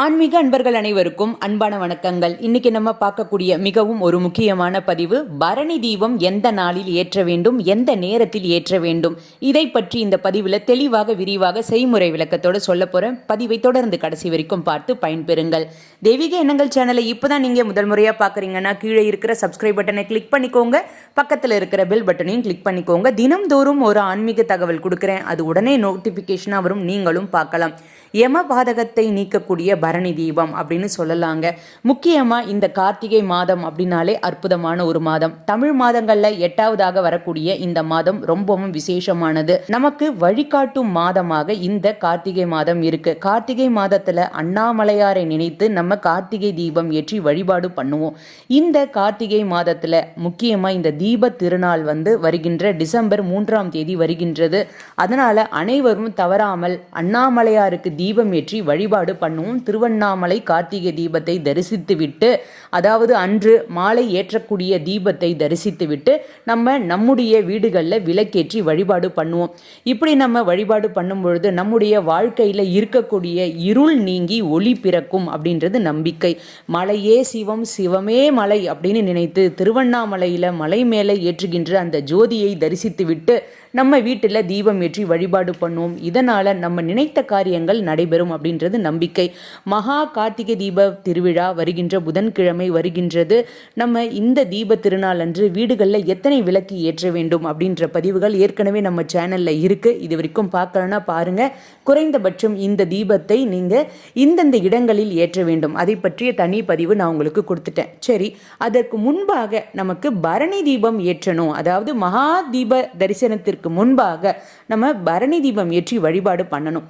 ஆன்மீக அன்பர்கள் அனைவருக்கும் அன்பான வணக்கங்கள். இன்னைக்கு நம்ம பார்க்கக்கூடிய மிகவும் ஒரு முக்கியமான பதிவு பரணி தீபம் எந்த நாளில் ஏற்ற வேண்டும் எந்த நேரத்தில் ஏற்ற வேண்டும்? இதை பற்றி இந்த பதிவில் தெளிவாக விரிவாக செய்முறை விளக்கத்தோடு சொல்ல போகிறேன் பதிவை தொடர்ந்து கடைசி வரைக்கும் பார்த்து பயன்பெறுங்கள். தெய்வீக எண்ணங்கள் சேனலை இப்போதான் நீங்கள் முதல் முறையாக பார்க்குறீங்கன்னா கீழே இருக்கிற சப்ஸ்கிரைப் பட்டனை கிளிக் பண்ணிக்கோங்க. பக்கத்தில் இருக்கிற பெல் பட்டனையும் கிளிக் பண்ணிக்கோங்க. தினம்தோறும் ஒரு ஆன்மீக தகவல் கொடுக்குறேன். அது உடனே நோட்டிஃபிகேஷனாக வரும். நீங்களும் பார்க்கலாம். யம பாதகத்தை நீக்கக்கூடிய பரணி தீபம் அப்படின்னு சொல்லலாங்க. முக்கியமாக இந்த கார்த்திகை மாதம் அப்படின்னாலே அற்புதமான ஒரு மாதம். தமிழ் மாதங்களில் எட்டாவதாக வரக்கூடிய இந்த மாதம் ரொம்பவும் விசேஷமானது. நமக்கு வழிகாட்டும் மாதமாக இந்த கார்த்திகை மாதம் இருக்கு. கார்த்திகை மாதத்துல அண்ணாமலையாரை நினைத்து நம்ம கார்த்திகை தீபம் ஏற்றி வழிபாடு பண்ணுவோம். இந்த கார்த்திகை மாதத்துல முக்கியமா இந்த தீப திருநாள் வந்து வருகின்ற டிசம்பர் மூன்றாம் தேதி வருகின்றது. அதனால அனைவரும் தவறாமல் அண்ணாமலையாருக்கு தீபம் ஏற்றி வழிபாடு பண்ணுவோம். திருவண்ணாமலை கார்த்திகை தீபத்தை தரிசித்துவிட்டு அதாவது அன்று மாலை ஏற்றக்கூடிய தீபத்தை தரிசித்துவிட்டு நம்ம நம்முடைய வீடுகளில் விளக்கேற்றி வழிபாடு பண்ணுவோம். இப்படி நம்ம வழிபாடு பண்ணும் பொழுது நம்முடைய வாழ்க்கையில் இருக்கக்கூடிய இருள் நீங்கி ஒளி பிறக்கும் அப்படின்றது நம்பிக்கை. மலையே சிவம் சிவமே மலை அப்படின்னு நினைத்து திருவண்ணாமலையில் மலை மேலே ஏற்றுகின்ற அந்த ஜோதியை தரிசித்துவிட்டு நம்ம வீட்டில் தீபம் ஏற்றி வழிபாடு பண்ணுவோம். இதனால் நம்ம நினைத்த காரியங்கள் நடைபெறும் அப்படின்றது நம்பிக்கை. மகா கார்த்திகை தீப திருவிழா வருகின்ற புதன்கிழமை வருகின்றது. நம்ம இந்த தீப திருநாள் அன்று வீடுகளில் எத்தனை விளக்கு ஏற்ற வேண்டும் அப்படின்ற பதிவுகள் ஏற்கனவே நம்ம சேனலில் இருக்குது இது வரைக்கும் பார்க்கலன்னா பாருங்கள் குறைந்தபட்சம் இந்த தீபத்தை நீங்கள் இந்தந்த இடங்களில் ஏற்ற வேண்டும். அதை பற்றிய தனி பதிவு நான் உங்களுக்கு கொடுத்துட்டேன். சரி அதற்கு முன்பாக நமக்கு பரணி தீபம் ஏற்றணும். அதாவது மகா தீப தரிசனத்திற்கு முன்பாக நம்ம பரணி தீபம் ஏற்றி வழிபாடு பண்ணணும்.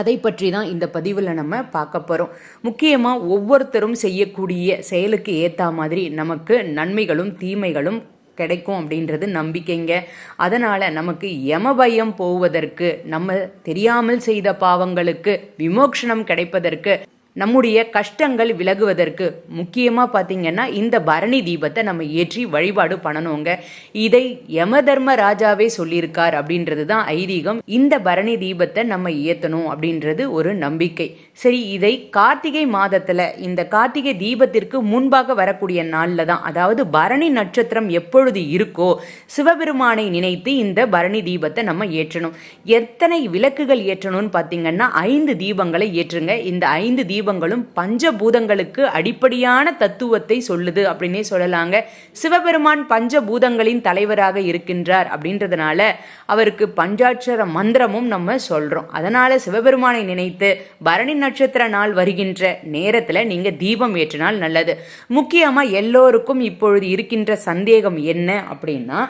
அதை பற்றி தான் இந்த பதிவில் நம்ம பார்க்க போகிறோம் முக்கியமாக ஒவ்வொருத்தரும் செய்யக்கூடிய செயலுக்கு ஏற்ற மாதிரி நமக்கு நன்மைகளும் தீமைகளும் கிடைக்கும் அப்படின்றது நம்பிக்கைங்க. அதனால் நமக்கு யமபயம் போவதற்கு நம்ம தெரியாமல் செய்த பாவங்களுக்கு விமோக்ஷனம் கிடைப்பதற்கு நம்முடைய கஷ்டங்கள் விலகுவதற்கு முக்கியமாக பார்த்தீங்கன்னா இந்த பரணி தீபத்தை நம்ம ஏற்றி வழிபாடு பண்ணணுங்க. இதை யம தர்ம ராஜாவே சொல்லியிருக்கார் அப்படின்றது தான் ஐதீகம். இந்த பரணி தீபத்தை நம்ம ஏற்றணும் அப்படின்றது ஒரு நம்பிக்கை. சரி இதை கார்த்திகை மாதத்தில் இந்த கார்த்திகை தீபத்திற்கு முன்பாக வரக்கூடிய நாளில் தான் அதாவது பரணி நட்சத்திரம் எப்பொழுது இருக்கோ சிவபெருமானை நினைத்து இந்த பரணி தீபத்தை நம்ம ஏற்றணும். எத்தனை விளக்குகள் ஏற்றணும்னு பார்த்தீங்கன்னா ஐந்து தீபங்களை ஏற்றுங்க. இந்த ஐந்து தீபங்களும் பஞ்சபூதங்களுக்கு அடிப்படையான தத்துவத்தை சொல்லுது அப்படின்னே சொல்லலாங்க. சிவபெருமான் பஞ்சபூதங்களின் தலைவராக இருக்கின்றார் அப்படின்றதுனால அவருக்கு பஞ்சாட்சர மந்திரமும் நம்ம சொல்கிறோம் அதனால் சிவபெருமானை நினைத்து பரணி நட்சத்திர நாள் வருகின்ற நேரத்தில் நீங்கள் தீபம் ஏற்றினால் நல்லது. முக்கியமாக எல்லோருக்கும் இப்பொழுது இருக்கின்ற சந்தேகம் என்ன அப்படின்னா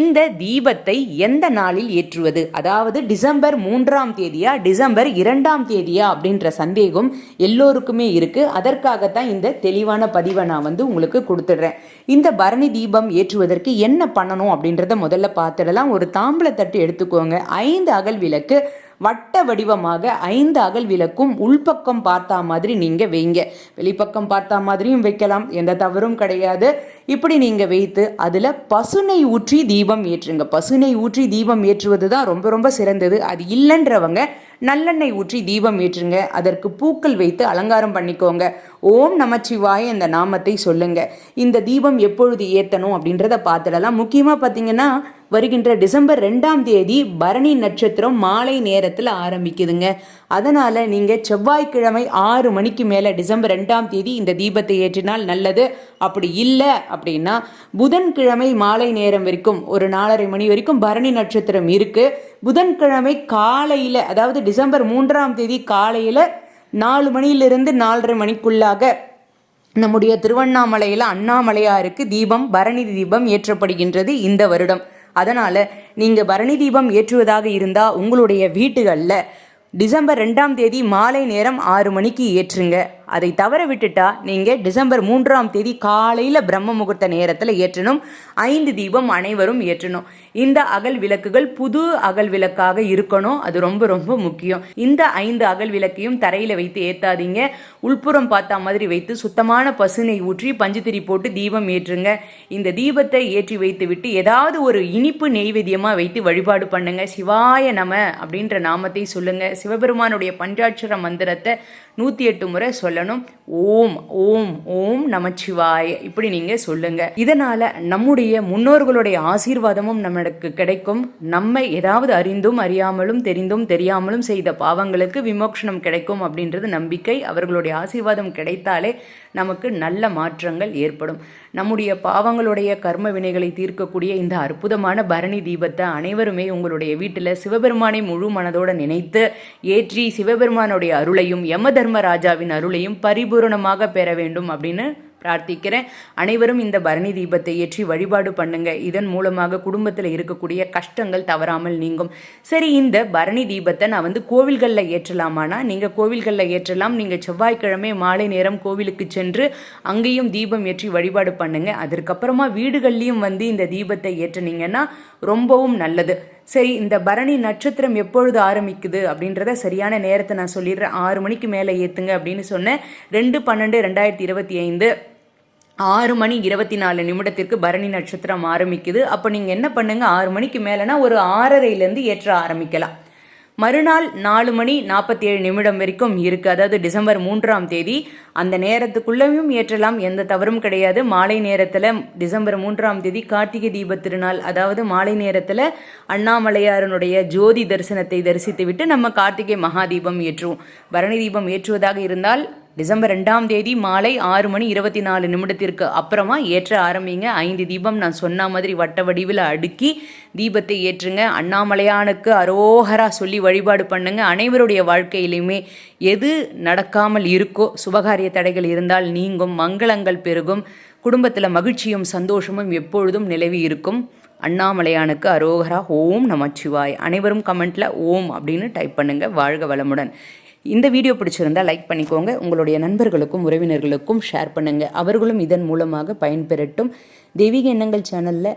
இந்த தீபத்தை எந்த நாளில் ஏற்றுவது? அதாவது டிசம்பர் மூன்றாம் தேதியா டிசம்பர் இரண்டாம் தேதியா அப்படின்ற சந்தேகம் எல்லோருக்குமே இருக்குது அதற்காகத்தான் இந்த தெளிவான பதிவை நான் வந்து உங்களுக்கு கொடுத்துடுறேன். இந்த பரணி தீபம் ஏற்றுவதற்கு என்ன பண்ணணும் அப்படின்றத முதல்ல பார்த்துடலாம். ஒரு தாம்பளத்தட்டு எடுத்துக்கோங்க. ஐந்து அகல் விளக்கு வட்ட வடிவமாக ஐந்து அகல் விளக்கும் உள்பக்கம் பார்த்தா மாதிரி நீங்கள் வைங்க. வெளிப்பக்கம் பார்த்தா மாதிரியும் வைக்கலாம். எந்த தவறும் கிடையாது. இப்படி நீங்கள் வைத்து அதில் பசுனை ஊற்றி தீபம் ஏற்றுங்க. பசுனை ஊற்றி தீபம் ஏற்றுவது தான் ரொம்ப ரொம்ப சிறந்தது. அது இல்லைன்றவங்க நல்லெண்ணெய் ஊற்றி தீபம் ஏற்றுங்க. அதற்கு பூக்கள் வைத்து அலங்காரம் பண்ணிக்கோங்க. ஓம் நமச்சிவாய இந்த நாமத்தை சொல்லுங்க. இந்த தீபம் எப்பொழுது ஏற்றணும் அப்படின்றத பார்த்துடலாம். முக்கியமாக பார்த்தீங்கன்னா வருகின்ற டிசம்பர் ரெண்டாம் தேதி பரணி நட்சத்திரம் மாலை நேரத்தில் ஆரம்பிக்குதுங்க. அதனால் நீங்கள் செவ்வாய்க்கிழமை ஆறு மணிக்கு மேலே டிசம்பர் ரெண்டாம் தேதி இந்த தீபத்தை ஏற்றினால் நல்லது. அப்படி இல்லை அப்படின்னா புதன்கிழமை மாலை நேரம் வரைக்கும் ஒரு நாலரை மணி வரைக்கும் பரணி நட்சத்திரம் இருக்குது புதன்கிழமை காலையில் அதாவது டிசம்பர் மூன்றாம் தேதி காலையில் நாலு மணியிலிருந்து நாலரை மணிக்குள்ளாக நம்முடைய திருவண்ணாமலையில் அண்ணாமலையாருக்கு தீபம் பரணி தீபம் ஏற்றப்படுகின்றது இந்த வருடம். அதனால் நீங்கள் பரணி தீபம் ஏற்றுவதாக இருந்தால் உங்களுடைய வீட்டுகளில் டிசம்பர் ரெண்டாம் தேதி மாலை நேரம் ஆறு மணிக்கு ஏற்றுங்க. அதை தவற விட்டுட்டா நீங்கள் டிசம்பர் மூன்றாம் தேதி காலையில் பிரம்ம முகூர்த்த நேரத்தில் ஏற்றணும். ஐந்து தீபம் அனைவரும் ஏற்றணும். இந்த அகல் விளக்குகள் புது அகல் விளக்காக இருக்கணும். அது ரொம்ப ரொம்ப முக்கியம். இந்த ஐந்து அகல் விளக்கையும் தரையில் வைத்து ஏற்றாதீங்க உள்புறம் பார்த்தா மாதிரி வைத்து சுத்தமான பசுனை ஊற்றி பஞ்சுத்திரி போட்டு தீபம் ஏற்றுங்க. இந்த தீபத்தை ஏற்றி வைத்து விட்டு ஏதாவது ஒரு இனிப்பு நெய்வேத்தியமாக வைத்து வழிபாடு பண்ணுங்க. சிவாய நம அப்படின்ற நாமத்தை சொல்லுங்க. சிவபெருமானுடைய பஞ்சாட்சர மந்திரத்தை நூற்றி எட்டு முறை சொல்லணும். ஓம் ஓம் ஓம் நமச்சிவாய. இப்படி நீங்கள் சொல்லுங்க. இதனால நம்முடைய முன்னோர்களுடைய ஆசீர்வாதமும் நமக்கு கிடைக்கும். நம்ம ஏதாவது அறிந்தும் அறியாமலும் தெரிந்தும் தெரியாமலும் செய்த பாவங்களுக்கு விமோக்ஷனம் கிடைக்கும் அப்படின்றது நம்பிக்கை. அவர்களுடைய ஆசீர்வாதம் கிடைத்தாலே நமக்கு நல்ல மாற்றங்கள் ஏற்படும். நம்முடைய பாவங்களுடைய கர்ம வினைகளை தீர்க்கக்கூடிய இந்த அற்புதமான பரணி தீபத்தை அனைவருமே உங்களுடைய வீட்டில் சிவபெருமானை முழு மனதோடு நினைத்து ஏற்றி சிவபெருமானுடைய அருளையும் யம தர்மராஜாவின் அருளையும் பரிபூரணமாக பெற வேண்டும் அப்படின்னு பிரார்த்திக்கிறேன். அனைவரும் இந்த பரணி தீபத்தை ஏற்றி வழிபாடு பண்ணுங்க. இதன் மூலமாக குடும்பத்தில் இருக்கக்கூடிய கஷ்டங்கள் தவறாமல் நீங்கும். சரி இந்த பரணி தீபத்தை நான் வந்து கோவில்களில் ஏற்றலாமானா? நீங்கள் கோவில்களில் ஏற்றலாம். நீங்கள் செவ்வாய்க்கிழமை மாலை நேரம் கோவிலுக்கு சென்று அங்கேயும் தீபம் ஏற்றி வழிபாடு பண்ணுங்க. அதற்கப்புறமா வீடுகள்லையும் வந்து இந்த தீபத்தை ஏற்றினீங்கன்னா ரொம்பவும் நல்லது. சரி இந்த பரணி நட்சத்திரம் எப்பொழுது ஆரம்பிக்குது அப்படின்றத சரியான நேரத்தை நான் சொல்லிடுறேன். ஆறு மணிக்கு மேலே ஏற்றுங்க அப்படின்னு சொன்னேன். ரெண்டு பன்னெண்டு ரெண்டாயிரத்தி இருபத்தி ஐந்து. ஆறு மணி இருபத்தி நாலு நிமிடத்திற்கு பரணி நட்சத்திரம் ஆரம்பிக்குது. அப்போ நீங்கள் என்ன பண்ணுங்கள் ஆறு மணிக்கு மேலேனா ஒரு ஆறரைலேருந்து ஏற்ற ஆரம்பிக்கலாம். மறுநாள் நாலு மணி நாற்பத்தி ஏழு நிமிடம் வரைக்கும் இருக்குது அதாவது டிசம்பர் மூன்றாம் தேதி. அந்த நேரத்துக்குள்ளேயும் ஏற்றலாம். எந்த தவறும் கிடையாது. மாலை நேரத்தில் டிசம்பர் மூன்றாம் தேதி கார்த்திகை தீப திருநாள் அதாவது மாலை நேரத்தில் அண்ணாமலையாரனுடைய ஜோதி தரிசனத்தை தரிசித்து விட்டு நம்ம கார்த்திகை மகாதீபம் ஏற்றுவோம். பரணி தீபம் ஏற்றுவதாக இருந்தால் டிசம்பர் ரெண்டாம் தேதி மாலை ஆறு மணி இருபத்தி நாலு நிமிடத்திற்கு அப்புறமா ஏற்ற ஆரம்பிங்க. ஐந்து தீபம் நான் சொன்ன மாதிரி வட்ட வடிவில் அடுக்கி தீபத்தை ஏற்றுங்க. அண்ணாமலையானுக்கு அரோகரா சொல்லி வழிபாடு பண்ணுங்க. அனைவருடைய வாழ்க்கையிலையுமே எது நடக்காமல் இருக்கோ சுபகாரிய தடைகள் இருந்தால் நீங்கும் மங்களங்கள் பெருகும் குடும்பத்தில் மகிழ்ச்சியும் சந்தோஷமும் எப்பொழுதும் நிலவி இருக்கும். அண்ணாமலையானுக்கு அரோகரா ஓம் நமச்சிவாய். அனைவரும் கமெண்ட்டில் ஓம் அப்படின்னு டைப் பண்ணுங்கள் வாழ்க வளமுடன். இந்த வீடியோ பிடிச்சிருந்தால் லைக் பண்ணிக்கோங்க. உங்களுடைய நண்பர்களுக்கும் உறவினர்களுக்கும் ஷேர் பண்ணுங்கள் அவர்களும் இதன் மூலமாக பயன்பெறட்டும். தெய்வீக எண்ணங்கள் சேனலில்